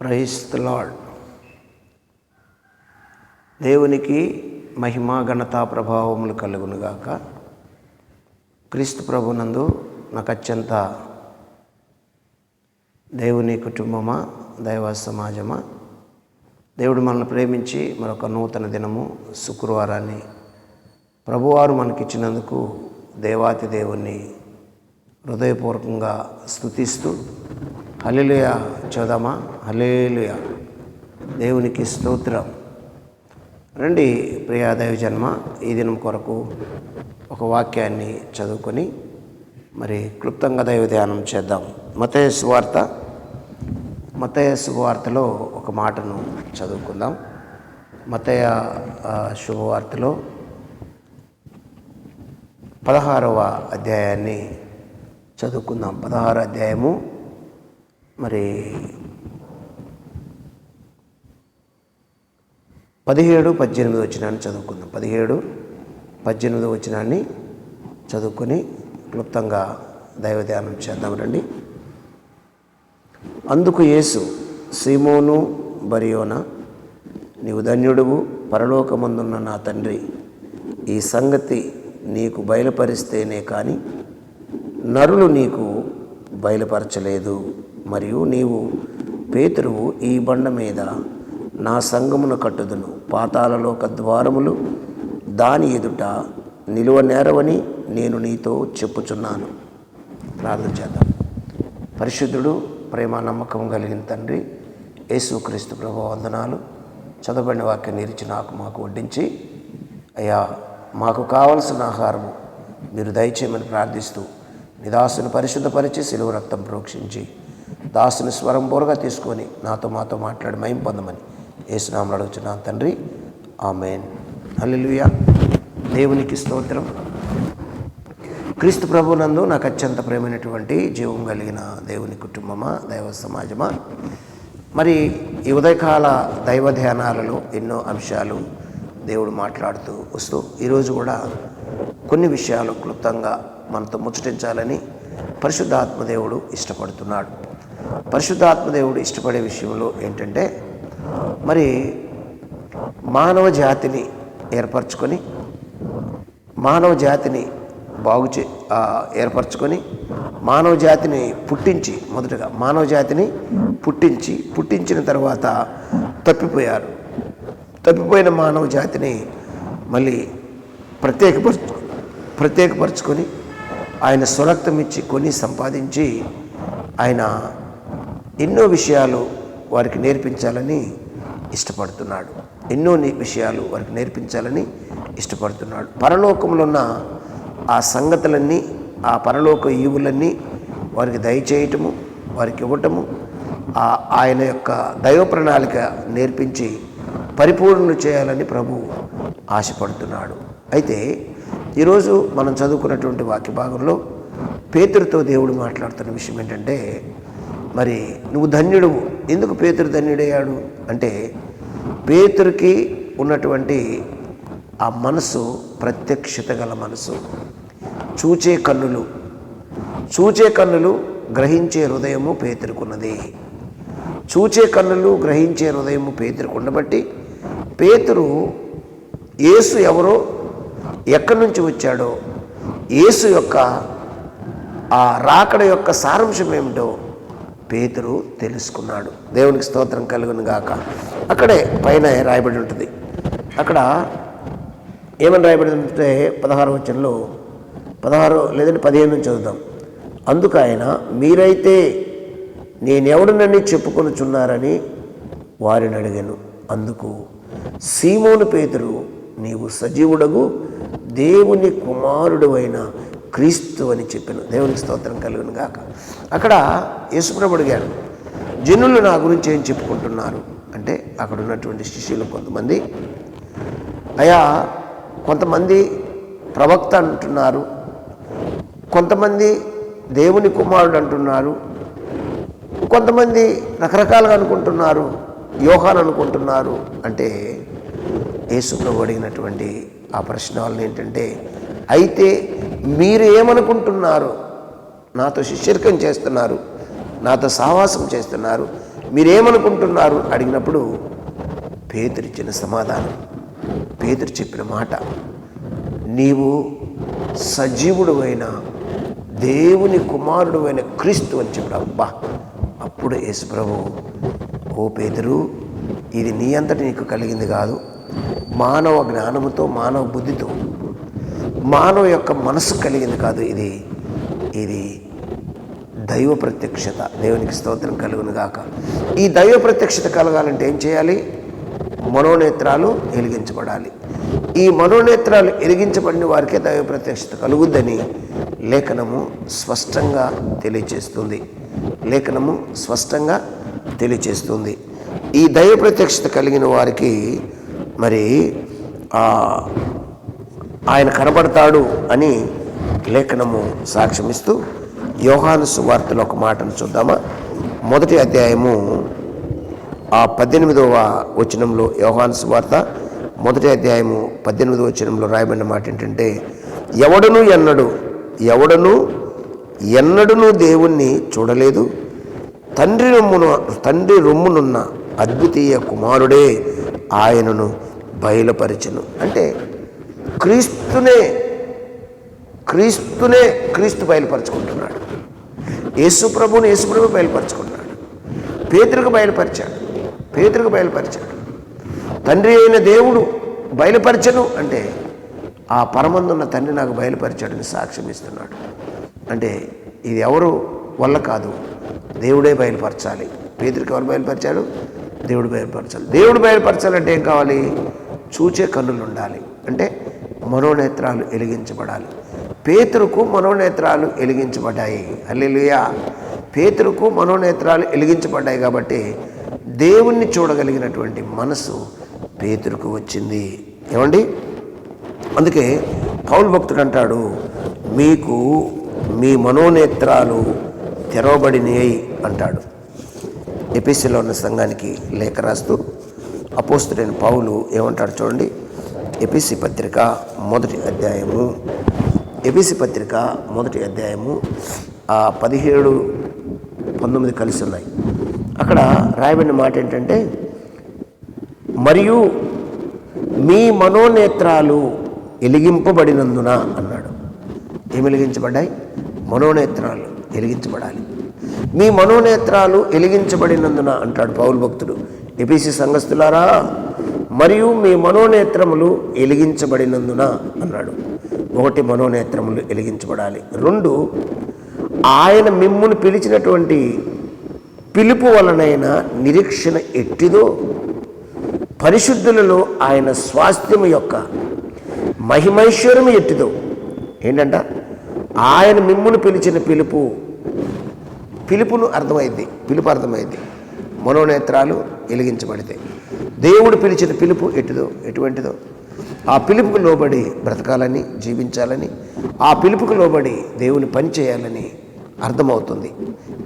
Price lord దేవునికి మహిమా ఘనత ప్రభావములు కలుగునుగాక క్రీస్తు ప్రభునందు నాకు అత్యంత దేవుని కుటుంబమా దైవ సమాజమా. దేవుడు మనల్ని ప్రేమించి మరొక నూతన దినము శుక్రవారాన్ని ప్రభువారు మనకిచ్చినందుకు దేవాతి దేవుణ్ణి హృదయపూర్వకంగా స్థుతిస్తూ హల్లెలూయా చూద్దామా? హలేలుయ దేవునికి స్తోత్రం. రండి ప్రియాదేవ జన్మ ఈ దినం కొరకు ఒక వాక్యాన్ని చదువుకొని మరి క్లుప్తంగా దైవ ధ్యానం చేద్దాం. మతేసు వార్త మతేసు వార్తలో ఒక మాటను చదువుకుందాం. మతయ శుభవార్తలో పదహారవ అధ్యాయాన్ని చదువుకుందాం. పదహార అధ్యాయము మరి పదిహేడు పద్దెనిమిది వచ్చినాన్ని చదువుకుందాం. పదిహేడు పద్దెనిమిది వచ్చినాన్ని చదువుకొని క్లుప్తంగా దైవ ధ్యానం చేద్దాం రండి. అందుకు యేసు సీమోను బరియోన నీవు ధన్యుడువు పరలోకమందున్న నా తండ్రి. ఈ సంగతి నీకు బయలుపరిస్తేనే కానీ నరులు నీకు బయలుపరచలేదు. మరియు నీవు పేతురువు ఈ బండ మీద నా సంగమును కట్టుదును. పాతాలలోక ద్వారములు దాని ఎదుట నిలువ నేరవని నేను నీతో చెప్పుచున్నాను. ప్రార్థన చేద్దాం. పరిశుద్ధుడు ప్రేమ నమ్మకం కలిగిన తండ్రి యేసుక్రీస్తు ప్రభు వందనాలు. చదవబడిన వాక్యం నిరిచి నాకు మాకు వడ్డించి అయ్యా మాకు కావలసిన ఆహారము మీరు దయచేయమని ప్రార్థిస్తూ నిదాసును పరిశుద్ధపరిచి సిలువ రక్తం ప్రోక్షించి దాసుని స్వరం బోరగా తీసుకొని నాతో మాతో మాట్లాడి మయం పొందమని ఏసునామలు అడుగుతున్నాను తండ్రి. ఆమెన్. హల్లెలూయా. దేవునికి స్తోత్రం. క్రీస్తు ప్రభునందు నాకు అత్యంత ప్రేమైనటువంటి జీవం కలిగిన దేవుని కుటుంబమా దైవ సమాజమా? మరి ఈ ఉదయకాల దైవ ధ్యానాలలో ఎన్నో అంశాలు దేవుడు మాట్లాడుతూ వస్తూ ఈరోజు కూడా కొన్ని విషయాలు క్లుప్తంగా మనతో ముచ్చటించాలని పరిశుద్ధాత్మదేవుడు ఇష్టపడుతున్నాడు. పరిశుద్ధాత్మదేవుడు ఇష్టపడే విషయంలో ఏంటంటే మరి మానవ జాతిని ఏర్పరచుకొని మానవ జాతిని బాగు చే ఏర్పరచుకొని మానవ జాతిని పుట్టించి మొదటగా మానవ జాతిని పుట్టించి పుట్టించిన తర్వాత తప్పిపోయారు. తప్పిపోయిన మానవ జాతిని మళ్ళీ ప్రత్యేకపరచు ప్రత్యేకపరచుకొని ఆయన స్వరక్తం ఇచ్చి కొని సంపాదించి ఆయన ఎన్నో విషయాలు వారికి నేర్పించాలని ఇష్టపడుతున్నాడు. ఎన్నో విషయాలు వారికి నేర్పించాలని ఇష్టపడుతున్నాడు. పరలోకంలో ఉన్న ఆ సంగతులన్నీ ఆ పరలోక ఈవులన్నీ వారికి దయచేయటము వారికి ఇవ్వటము ఆ ఆయన యొక్క దైవ ప్రణాళిక నేర్పించి పరిపూర్ణలు చేయాలని ప్రభు ఆశపడుతున్నాడు. అయితే ఈరోజు మనం చదువుకున్నటువంటి వాక్య భాగంలో పేతుడితో దేవుడు మాట్లాడుతున్న విషయం ఏంటంటే మరి నువ్వు ధన్యుడు ఎందుకు పేతురు ధన్యుడయ్యాడు? అంటే పేతురికి ఉన్నటువంటి ఆ మనసు ప్రత్యక్షత గల మనసు. చూచే కన్నులు. చూచే కన్నులు గ్రహించే హృదయము పేతురుకున్నది. చూచే కన్నులు గ్రహించే హృదయము పేతురుకుండబట్టి పేతురు యేసు ఎవరో ఎక్కడి నుంచి వచ్చాడో యేసు యొక్క ఆ రాకడ యొక్క సారాంశం ఏమిటో పేతురు తెలుసుకున్నాడు. దేవునికి స్తోత్రం కలుగును గాక అక్కడే పైన రాయబడి ఉంటుంది. అక్కడ ఏమని రాయబడి ఉంటే పదహారు వచ్చంలో పదహారు లేదంటే పదిహేను నుంచి చదువుదాం. అందుకు ఆయన మీరైతే నేనెవడనని చెప్పుకొనుచున్నారని వారిని అడిగాను. అందుకు సీమోను పేతురు నీవు సజీవుడగు దేవుని కుమారుడు అయిన క్రీస్తు అని చెప్పిన. దేవునికి స్తోత్రం కలుగును గాక. అక్కడ యేసుప్రభు అడిగాడు జనులు నా గురించి ఏం చెప్పుకుంటున్నారు? అంటే అక్కడ ఉన్నటువంటి శిష్యులు కొంతమంది అయా కొంతమంది ప్రవక్త అంటున్నారు కొంతమంది దేవుని కుమారుడు అంటున్నారు కొంతమంది రకరకాలుగా అనుకుంటున్నారు యోహాన్ అనుకుంటున్నారు. అంటే యేసుప్రభు అడిగినటువంటి ఆ ప్రశ్న వలన ఏంటంటే అయితే మీరు ఏమనుకుంటున్నారు? నాతో శిష్యర్కం చేస్తున్నారు. నాతో సహవాసం చేస్తున్నారు. మీరేమనుకుంటున్నారు? అడిగినప్పుడు పేదరిచ్చిన సమాధానం పేతురు చెప్పిన మాట నీవు సజీవుడు అయిన దేవుని కుమారుడు అయిన క్రీస్తు అని చెప్పాడు అబ్బా! అప్పుడు యేసుప్రభు ఓ పేదరు ఇది నీ అంతటి నీకు కలిగింది కాదు. మానవ జ్ఞానముతో మానవ బుద్ధితో మానవ యొక్క మనసు కలిగింది కాదు ఇది ఇది దైవ ప్రత్యక్షత. దేవునికి స్తోత్రం కలుగును గాక. ఈ దైవ ప్రత్యక్షత కలగాలంటే ఏం చేయాలి? మనోనేత్రాలు ఎలిగించబడాలి ఈ మనోనేత్రాలు ఎలిగించబడిన వారికే దైవ ప్రత్యక్షత కలుగుద్దని లేఖనము స్పష్టంగా తెలియచేస్తుంది. లేఖనము స్పష్టంగా తెలియచేస్తుంది. ఈ దైవ ప్రత్యక్షత కలిగిన వారికి మరి ఆయన కనబడతాడు అని లేఖనము సాక్ష్యమిస్తూ యోహాను సువార్తలో ఒక మాటను చూద్దామా? మొదటి అధ్యాయము ఆ పద్దెనిమిదవ వచనంలో యోహాను సువార్త మొదటి అధ్యాయము పద్దెనిమిదవ వచనంలో రాయబడిన మాట ఏంటంటే ఎవడను ఎన్నడు? ఎవడను ఎన్నడును దేవుణ్ణి చూడలేదు. తండ్రి రొమ్మును తండ్రి రొమ్మునున్న అద్వితీయ కుమారుడే ఆయనను బయలుపరిచను. అంటే క్రీస్తునే క్రీస్తునే క్రీస్తు బయలుపరచుకుంటున్నాడు. యేసుప్రభుని యేసుప్రభు బయలుపరచుకుంటున్నాడు. ప్రభు బయలుపరిచాడు. పేతురుకు బయలుపరిచాడు. తండ్రి అయిన దేవుడు బయలుపరచను అంటే ఆ పరమందున్న తండ్రి నాకు బయలుపరిచాడని సాక్ష్యం ఇస్తున్నాడు. అంటే ఇది ఎవరు వల్ల కాదు. దేవుడే బయలుపరచాలి. పేదరికి ఎవరు బయలుపరిచాడు? దేవుడు బయలుపరచాలి. దేవుడు బయలుపరచాలంటే ఏం కావాలి? చూచే కన్నులు ఉండాలి అంటే మనోనేత్రాలు వెలిగించబడాలి. పేతురుకు మనోనేత్రాలు వెలిగించబడ్డాయి. అల్లెలుయా పేతురుకు మనోనేత్రాలు వెలిగించబడ్డాయి కాబట్టి దేవుణ్ణి చూడగలిగినటువంటి మనసు పేతురుకు వచ్చింది. ఏమండి? అందుకే పౌల్ భక్తుడు అంటాడు మీకు మీ మనోనేత్రాలు తెరవబడినాయి అంటాడు. ఎపిసిలో ఉన్న సంఘానికి లేఖ రాస్తూ అపోస్తుడైన పౌలు ఏమంటాడు చూడండి ఎపిసి పత్రిక మొదటి అధ్యాయము. ఎపిసి పత్రిక మొదటి అధ్యాయము ఆ పదిహేడు పంతొమ్మిది కలిసి ఉన్నాయి. అక్కడ రాయబడిన మాట ఏంటంటే మరియు మీ మనోనేత్రాలు వెలిగింపబడినందున అన్నాడు. ఏం వెలిగించబడ్డాయి? మనోనేత్రాలు వెలిగించబడాలి. మీ మనోనేత్రాలు వెలిగించబడినందున అంటాడు పౌరు భక్తుడు. ఎపిసి సంఘస్థులారా మరియు మీ మనోనేత్రములు వెలిగించబడినందున అన్నాడు. ఒకటి మనోనేత్రములు వెలిగించబడాలి. రెండు ఆయన మిమ్మును పిలిచినటువంటి పిలుపు వలనైన నిరీక్షణ ఎట్టిదో పరిశుద్ధులలో ఆయన స్వాస్థ్యము యొక్క మహిమైశ్వర్యము ఎట్టిదో ఏంటంట? ఆయన మిమ్మును పిలిచిన పిలుపు పిలుపును అర్థమైంది పిలుపు అర్థమైంది. మనోనేత్రాలు వెలిగించబడితే దేవుడు పిలిచిన పిలుపు ఎటుదో ఎటువంటిదో. ఆ పిలుపుకు లోబడి బ్రతకాలని జీవించాలని ఆ పిలుపుకు లోబడి దేవుని పని చేయాలని అర్థమవుతుంది.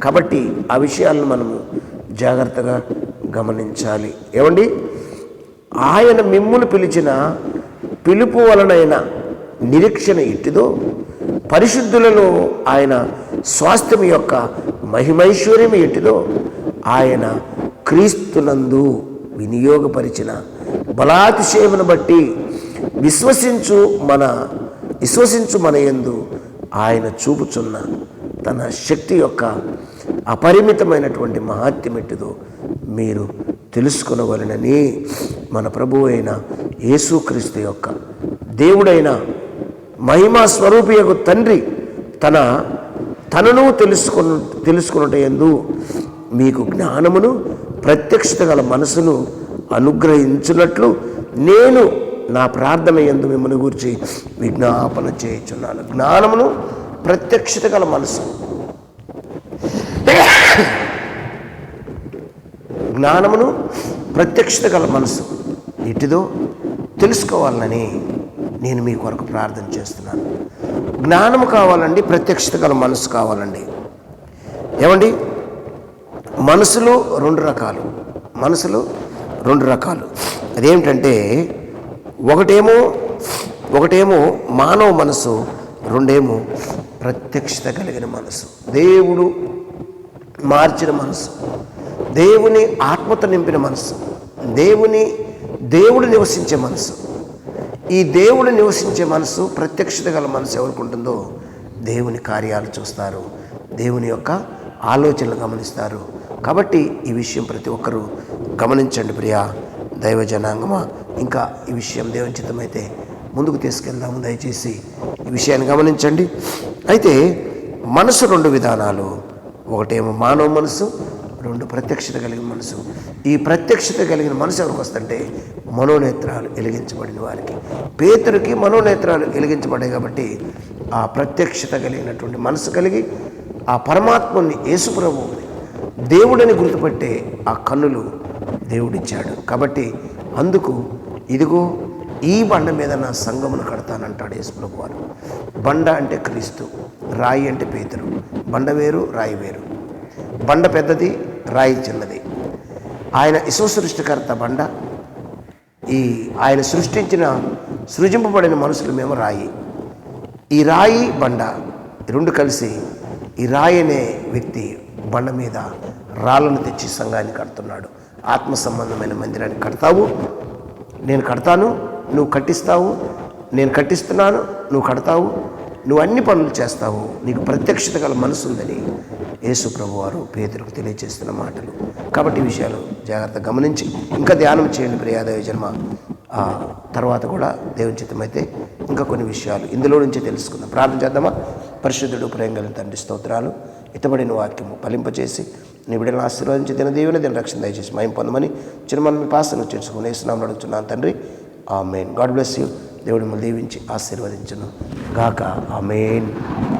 కాబట్టి ఆ విషయాలను మనము జాగ్రత్తగా గమనించాలి. ఏమండి? ఆయన మిమ్మును పిలిచిన పిలుపు వలనైన నిరీక్షణ ఇట్టిదో పరిశుద్ధులలో ఆయన స్వాస్థ్యం యొక్క మహిమైశ్వర్యం ఎట్టిదో ఆయన క్రీస్తునందు వినియోగపరిచిన బలాతిశయమును బట్టి విశ్వసించు మన విశ్వసించు మన యందు ఆయన చూపుచున్న తన శక్తి యొక్క అపరిమితమైనటువంటి మహాత్యం మీరు తెలుసుకునవలనని మన ప్రభు అయిన యేసుక్రీస్తు యొక్క దేవుడైన మహిమా స్వరూపి యొక్క తండ్రి తన తనను తెలుసుకున్న తెలుసుకున్నట ఎందు మీకు జ్ఞానమును ప్రత్యక్షత గల మనసును అనుగ్రహించినట్లు నేను నా ప్రార్థన ఎందు మిమ్మల్ని గురించి విజ్ఞాపన చేయుచున్నాను. జ్ఞానమును ప్రత్యక్షత గల మనసు. జ్ఞానమును ప్రత్యక్షత గల మనసు. ఇటిదో తెలుసుకోవాలని నేను మీ కొరకు ప్రార్థన చేస్తున్నాను. జ్ఞానము కావాలండి ప్రత్యక్షత గల మనసు కావాలండి. ఏమండి? మనసులో రెండు రకాలు. మనసులో రెండు రకాలు. అదేమిటంటే ఒకటేమో ఒకటేమో మానవ మనసు రెండేమో ప్రత్యక్షత కలిగిన మనసు. దేవుడు మార్చిన మనసు. దేవుని ఆత్మత నింపిన మనసు. దేవుని దేవుడు నివసించే మనసు. ఈ దేవుడు నివసించే మనసు ప్రత్యక్షత గల మనసు ఎవరికి ఉంటుందో దేవుని కార్యాలు చూస్తారు. దేవుని యొక్క ఆలోచనలు గమనిస్తారు. కాబట్టి ఈ విషయం ప్రతి ఒక్కరూ గమనించండి ప్రియా దైవ జనాంగమా ఇంకా ఈ విషయం దేవుని చిత్తమైతే ముందుకు తీసుకెళ్దాము దయచేసి ఈ విషయాన్ని గమనించండి. అయితే మనసు రెండు విధానాలు. ఒకటేమో మానవ మనసు రెండు ప్రత్యక్షత కలిగిన మనసు. ఈ ప్రత్యక్షత కలిగిన మనసు ఎవరికి వస్తుంటే మనోనేత్రాలు వెలిగించబడిన వారికి. పేతురికి మనోనేత్రాలు వెలిగించబడ్డాయి కాబట్టి ఆ ప్రత్యక్షత కలిగినటువంటి మనసు కలిగి ఆ పరమాత్మని యేసుప్రభు దేవుడని గుర్తుపట్టే ఆ కన్నులు దేవుడిచ్చాడు. కాబట్టి అందుకు ఇదిగో ఈ బండ మీద నా సంగమును కడతానంటాడు యేసుప్రభు వారు బండ అంటే క్రీస్తు రాయి అంటే పేతురు. బండ వేరు రాయి వేరు. బండ పెద్దది రాయి చిన్నది. ఆయన ఇసు సృష్టికర్త బండ. ఈ ఆయన సృష్టించిన సృజింపబడిన మనుషులు మేము రాయి. ఈ రాయి బండ రెండు కలిసి ఈ రాయి అనే వ్యక్తి బండ మీద రాళ్ళను తెచ్చి సంఘాన్ని కడుతున్నాడు. ఆత్మ సంబంధమైన మందిరాన్ని కడతావు నేను కడతాను నువ్వు కట్టిస్తావు నేను కట్టిస్తున్నాను నువ్వు కడతావు నువ్వు అన్ని పనులు చేస్తావు నీకు ప్రత్యక్షత గల మనసు ఉందని యేసు ప్రభు వారు పేదలకు తెలియజేస్తున్న మాటలు. కాబట్టి విషయాలు జాగ్రత్తగా గమనించి ఇంకా ధ్యానం చేయండి ప్రియాదయ జన్మ. తర్వాత కూడా దేవుని చిత్తమైతే ఇంకా కొన్ని విషయాలు ఇందులో నుంచే తెలుసుకుందాం. ప్రార్థన చేద్దామా? పరిశుద్ధుడు ప్రేమ తండ్రి స్తోత్రాలు. ఇతబడిన వాక్యము ఫలింపచేసి నీ బిడ్డలను ఆశీర్వదించి దిన దీవెన దిన రక్షణ దయచేసి మయం పొందమని చిరుమని మీ పాసను చేర్చుకుని వేస్తున్నాం అడుగుతున్నాను తండ్రి. ఆ మెయిన్ గాడ్ బ్లెస్ యూ. దేవుడు మిమ్మల్ని దీవించి ఆశీర్వదించును గాక. ఆ మెయిన్